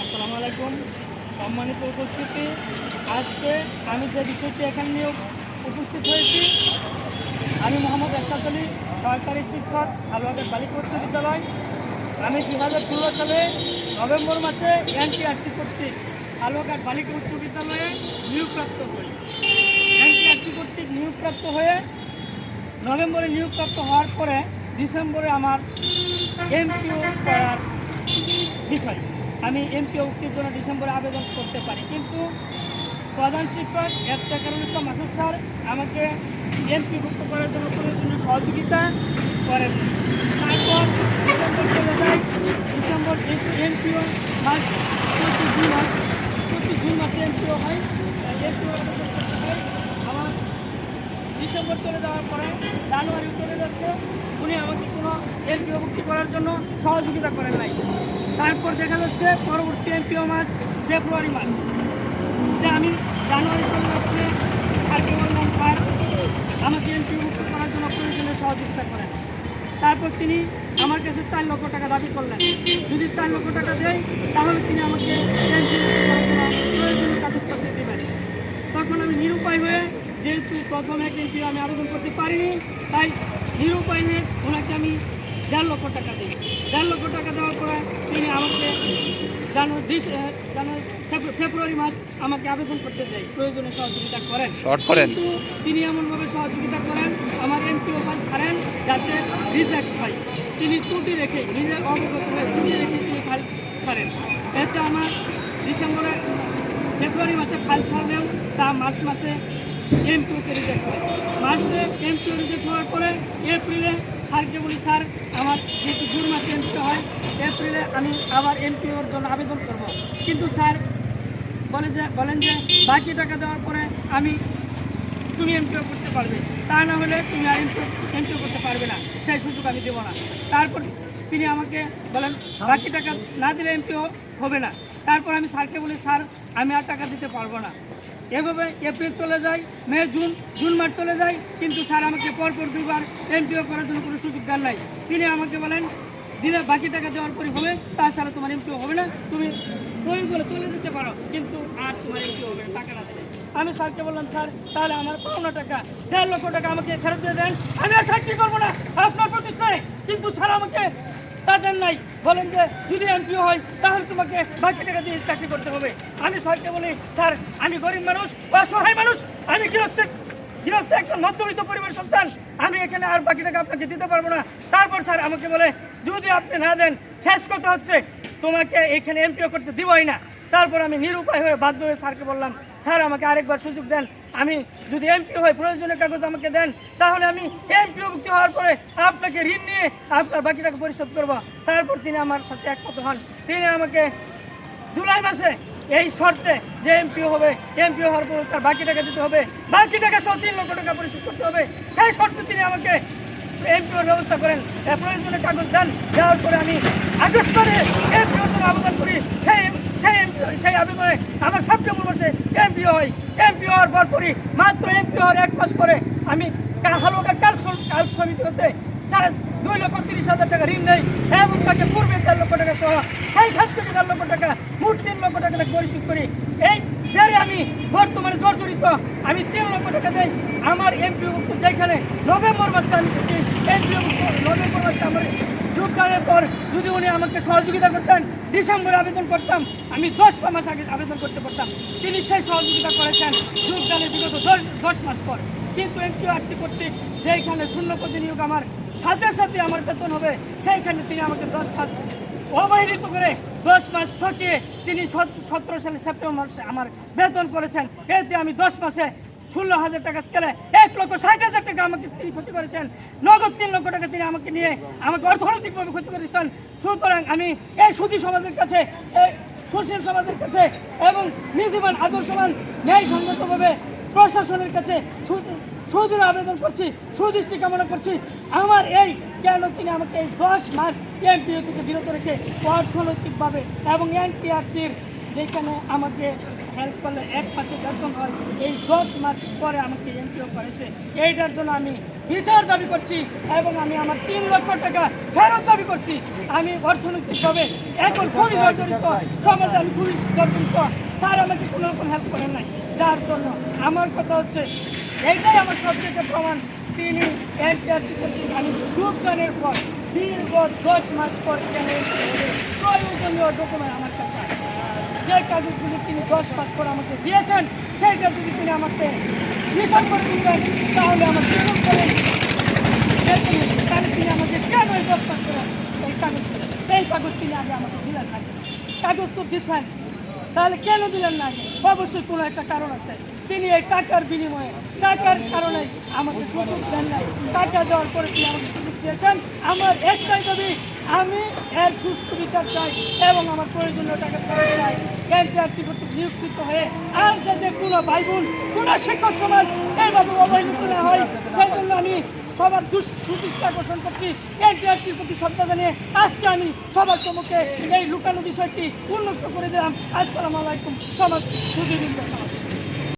আসসালামু আলাইকুম। সম্মানিত উপস্থিতি। আজকে আমি যে বিষয়টি এখানে নিয়ে উপস্থিত হয়েছি, আমি মোহাম্মদ এরশাদ আলী, সরকারি শিক্ষক আলোয়াদের বালিকা উচ্চ বিদ্যালয়। আমি দু হাজার ষোলো সালে নভেম্বর মাসে এনটিআরসি কর্তৃক আলোয়াঘাট বালিকা উচ্চ বিদ্যালয়ে নিয়োগপ্রাপ্ত হই। এনটিআরসি কর্তৃক নিয়োগপ্রাপ্ত হয়ে নভেম্বরে নিয়োগপ্রাপ্ত হওয়ার পরে ডিসেম্বরে আমার এমপিও করার বিষয়। আমি এমপিও উক্তির জন্য ডিসেম্বরে আবেদন করতে পারি। কিন্তু প্রধান শিক্ষক এফতেকারুল ইসলাম মাসুদ স্যার, আমাকে এমপিভুক্ত করার জন্য প্রয়োজনীয় সহযোগিতা করেন তারপর ডিসেম্বর চলে যায় ডিসেম্বর এমপিও মাস প্রতি দুই মাস প্রতি জুন মাসে এমপিও হয় এমপিও হয় আমার ডিসেম্বর চলে যাওয়ার পরে জানুয়ারি চলে যাচ্ছে। উনি আমাকে কোনো এমপিও ভুক্তি করার জন্য সহযোগিতা করেন নাই। তারপর দেখা যাচ্ছে পরবর্তী এমপিও মাস ফেব্রুয়ারি মাস। আমি জানুয়ারি চলে যাচ্ছে। স্যারকে বললাম, স্যার, আমাকে এমপিও ভুক্তি করার জন্য প্রয়োজনীয় সহযোগিতা করেন। তারপর তিনি আমার কাছে চার লক্ষ টাকা দাবি করলেন। যদি চার লক্ষ টাকা দেয়, তাহলে তিনি আমাকে এমপিও ভুক্তি করার জন্য প্রয়োজনীয় কাগজপত্র দেবেন তখন আমি নিরুপায় হয়ে যেহেতু প্রথমে কিন্তু আমি আবেদন করতে পারিনি তাই নিরুপায় হয়ে ওনাকে আমি দেড় লক্ষ টাকা দিই। দেড় লক্ষ টাকা দেওয়ার পরে তিনি আমাকে জানুয়ারি ফেব্রুয়ারি মাস আমাকে আবেদন করতে দেয় প্রয়োজনে সহযোগিতা করেন। করেন। কিন্তু তিনি এমনভাবে সহযোগিতা করেন আমার এমপিও ফান্ড ছাড়েন যাতে রিজেক্ট হয়। তিনি ত্রুটি রেখে নিজের অবগত হয়ে ত্রুটি রেখে তিনি ফাইল ছাড়েন। এতে আমার ডিসেম্বরে ফেব্রুয়ারি মাসে ফাইল ছাড়লেও তা মার্চ মাসে এমপিওকে রিজেক্ট হয় মার্চে এমপিও রিজেক্ট হওয়ার পরে এপ্রিলে স্যারকে বলি, স্যার, আমার যেহেতু জুন মাসে এম এমপিও হয়, এপ্রিলে আমি আবার এমপিওর জন্য আবেদন করব। কিন্তু স্যার বলে যে, বলেন যে, বাকি টাকা দেওয়ার পরে আমি তুমি এমপিও করতে পারবে। তা না হলে তুমি আর এমপিও করতে পারবে না। সেই সুযোগ আমি দেবো না। তারপর তিনি আমাকে বলেন, বাকি টাকা না দিলে এমপিও হবে না। তারপর আমি স্যারকে বলি, স্যার, আমি আর টাকা দিতে পারব না। এভাবে এপ্রিল চলে যায়, মে, জুন জুন মাস চলে যায়, কিন্তু স্যার আমাকে পরপর দুবার এমপিও করার জন্য কোনো সুযোগ দেন নাই। তিনি আমাকে বলেন, দিলে বাকি টাকা দেওয়ার পরে হবে, তাছাড়া তোমার এমপিও হবে না, তুমি প্রয়োজন চলে যেতে পারো, কিন্তু আর তোমার এমপিও হবে না, টাকা না আমি স্যারকে বললাম, স্যার, তাহলে আমার পাওনা টাকা, দেড় লক্ষ টাকা আমাকে ফেরত দিয়ে দেন, আমি আর চাকরি করব না? আপনার প্রতিষ্ঠানে, কিন্তু স্যার আমাকে তা দেন নাই। বলেন যে, যদি এমপিও হয়, তাহলে তোমাকে বাকি টাকা দিয়ে চাকরি করতে হবে। আমি স্যারকে বলি, স্যার, আমি গরিব মানুষ অসহায় মানুষ, আমি গৃহস্থ গৃহস্থ একটা মধ্যবিত্ত পরিবার সন্তান। আমি এখানে আর বাকি টাকা আপনাকে দিতে পারব না। তারপর স্যার আমাকে বলে, যদি আপনি না দেন, শেষ কথা হচ্ছে, তোমাকে এখানে এমপিও করতে দিবই না। তারপর আমি নিরুপায় হয়ে বাধ্য হয়ে স্যারকে বললাম স্যার, আমাকে আরেকবার সুযোগ দেন। আমি যদি এমপি হয় প্রয়োজনীয় কাগজ আমাকে দেন, তাহলে আমি এমপিও ভুক্তি হওয়ার পরে আপনাকে ঋণ নিয়ে আপনার বাকি টাকা পরিশোধ করব। তারপর তিনি আমার সাথে একমত হন। তিনি আমাকে জুলাই মাসে এই শর্তে যে এমপিও হবে এমপিও হওয়ার পর তার বাকি টাকা দিতে হবে। বাকি টাকা সহ তিন লক্ষ টাকা পরিশোধ করতে হবে। সেই শর্তে তিনি আমাকে এমপিওর ব্যবস্থা করেন। এ প্রয়োজনে কাগজ দেন। দেওয়ার পরে আমি আগস্ট করে এমপিওর জন্য আবেদন করি। সেই সেই MPO সেই আবেদনে আমার সেপ্টেম্বর মাসে এমপিও হয়। এমপিও হওয়ার পর পরই মাত্র এমপিও হওয়ার এক মাস পরে আমি হালুকা কাল কাল সমিতি হতে সাড়ে দুই লক্ষ তিরিশ হাজার টাকা ঋণ নেই এবং তাকে পূর্বে দেড় লক্ষ টাকা সহ সেই খাত থেকে দেড় লক্ষ টাকা, মোট তিন লক্ষ টাকা পরিশোধ করি। এই যারে আমি বর্তমানে জর্জরিত। আমি তিন লক্ষ টাকা দেই। আমার এমপিও যেখানে নভেম্বর মাসে আমি এমপিও নভেম্বর মাসে আমার যোগদানের পর যদি উনি আমাকে সহযোগিতা করতেন, ডিসেম্বরে আবেদন করতাম, আমি দশ মাস আগে আবেদন করতে পারতাম। তিনি সেই সহযোগিতা করেছেন যোগদানের বিগত দশ দশ মাস পর। কিন্তু এমপিও আরসি কর্তৃক যেখানে শূন্য পদে নিয়োগ আমার সাথে সাথে আমার বেতন হবে, সেইখানে তিনি আমাকে দশ মাস অবহেলিত করে দশ মাস ঠকিয়ে তিনি সতেরো সালে সেপ্টেম্বর আমার বেতন করেছেন। এতে আমি দশ মাসে ষোলো হাজার টাকা স্কেলে এক লক্ষ ষাট হাজার টাকা আমাকে তিনি ক্ষতি করেছেন। নগদ তিন লক্ষ টাকা তিনি আমাকে নিয়ে আমাকে অর্থনৈতিকভাবে ক্ষতি করেছেন। সুতরাং আমি এই সুদী সমাজের কাছে, এই সুশীল সমাজের কাছে এবং নীতিবান, আদর্শবান, ন্যায়সঙ্গতভাবে প্রশাসনের কাছে সুদূর আবেদন করছি, সুদৃষ্টি কামনা করছি। আমার এই কেন তিনি আমাকে এই দশ মাস এমপিও থেকে বিরত রেখে অর্থনৈতিকভাবে এবং এনটিআরসির যেখানে আমাকে হেল্প করলে এক পাশে বেতন হয়, এই দশ মাস পরে আমাকে এমপিও করেছে। এইটার জন্য আমি বিচার দাবি করছি এবং আমি আমার তিন লক্ষ টাকা ফেরত দাবি করছি। আমি অর্থনৈতিকভাবে এখন খুবই জর্জরিত। সমাজে আমি খুবই জর্জরিত। স্যার আমাকে কোনো রকম হেল্প করেন নাই। যার জন্য আমার কথা হচ্ছে, এইটাই আমার সবচেয়ে প্রমাণ। তিনি এনটিআরসি আমি যোগদানের পর দীর্ঘ দশ মাস পর প্রয়োজনীয় ডকুমেন্ট আমার। যে কাগজগুলি তিনি দশ পাঁচ করে আমাকে দিয়েছেন, সেইটা যদি তিনি আমাকে মিশন করে দিতেন, তাহলে আমার হিসাব করে যেতেন। তাহলে তিনি আমাকে কেন এই দশ পাস করে এই কাগজ? এই কাগজ তিনি আগে আমাকে দিলেন না কাগজ তো দিচ্ছেন তাহলে কেন দিলেন না? অবশ্যই কোনো একটা কারণ আছে তিনি এই টাকার বিনিময়ে, টাকার কারণে আমাকে সুযোগ দেন নাই। টাকা দেওয়ার পরে তিনি আমাকে সুযোগ দিয়েছেন। আমার একটাই দাবি, আমি এর সুস্থ বিচার চাই এবং আমার প্রয়োজনীয় টাকা চাই। এনটিআরসি কর্তৃক হয়ে আর যাতে কোনো ভাই বোন কোনো শিক্ষক সমাজ অবহেলিত না হয়, সেই জন্য আমি সবার দুষ সুদৃষ্টি আকর্ষণ করছি। এনটিআরসির প্রতি শ্রদ্ধা জানিয়ে আজকে আমি সবার সম্মুখে এই লুকানো বিষয়টি উন্মুক্ত করে দিলাম। আসসালামু আলাইকুম, সমাজ সুদীবৃন্দ